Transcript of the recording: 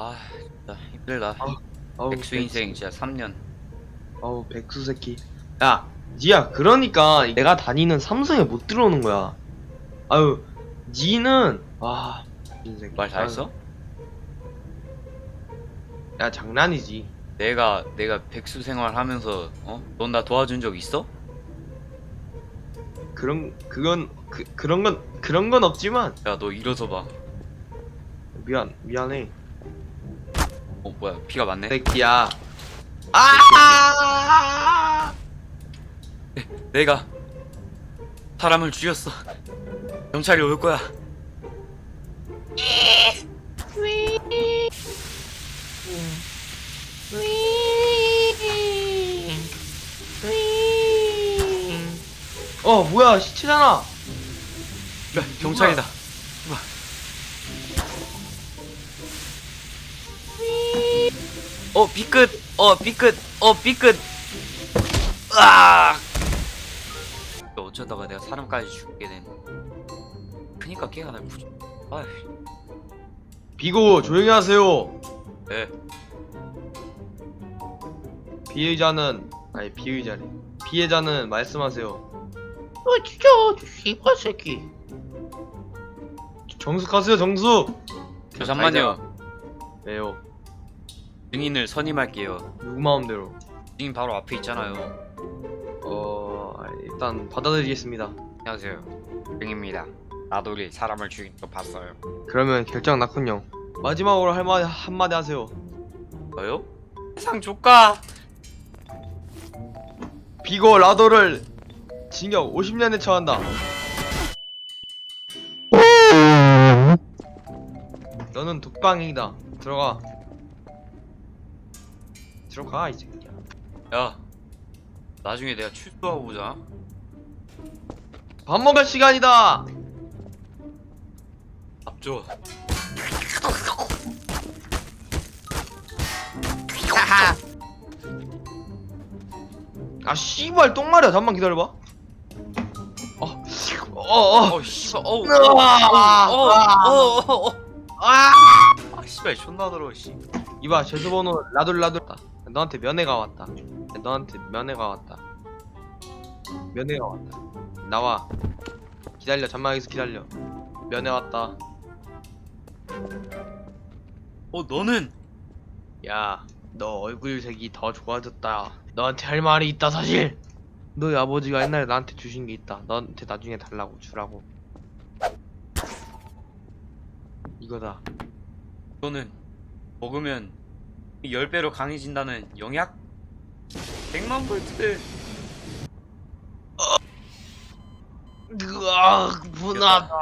아 진짜 힘들다 아우, 백수 인생 진짜 3년 아우 백수 새끼. 야, 니야 그러니까 내가 다니는 삼성에 못 들어오는 거야. 아유, 니는 와, 인생. 말다 했어? 야 장난이지. 내가 내가 백수 생활하면서 어? 넌 나 도와준 적 있어? 그런 그건 그 그런 건 그런 건 없지만 야 너 일어서 봐. 미안 미안해. 어 뭐야 피가 많네. 새끼야. 아! 내가 사람을 죽였어. 경찰이 올 거야. 어 뭐야 시체잖아. 야, 경찰이다. 어 삐끗 어 삐끗 어 삐끗 아 어쩌다가 내가 사람까지 죽게 된 그니까 걔가 날 부정 아휴 비고 조용히 하세요. 예 피해자는 아니 피의자래. 피해자는 말씀하세요. 어 진짜 씨발 새끼 정숙하세요 정숙. 잠깐만요 왜요? 증인을 선임할게요 누구 마음대로. 증인 바로 앞에 있잖아요 어 일단 받아들이겠습니다. 안녕하세요 증입니다 나돌이 사람을 죽인 거 봤어요 그러면 결정 났군요. 마지막으로 할 말 한마디 하세요. 뭐요? 세상 조까 비고 라도를 징역 50년에 처한다. 너는 독방이다. 들어가. 들어가 이 새끼야. 야 나중에 내가 출소하고 보자 밥 먹을 시간이다. 앞줘 아 씨발 똥말이야. 잠만 기다려봐. 어, 어, 어. 어 씨발 어우 으아! 어어어어 아! 아 씨발 존나 더러워 씨 이봐 제수번호 라돌 라돌. 너한테 면회가 왔다. 너한테 면회가 왔다. 면회가 왔다. 나와. 기다려. 잠만 여기서 기다려. 면회 왔다. 어 너는 야, 너 얼굴색이 더 좋아졌다. 너한테 할 말이 있다 사실. 너희 아버지가 옛날에 나한테 주신 게 있다. 너한테 나중에 달라고 주라고. 이거다. 이거는 먹으면 10배로 강해진다는 영약? 100만 볼트 으악 분하다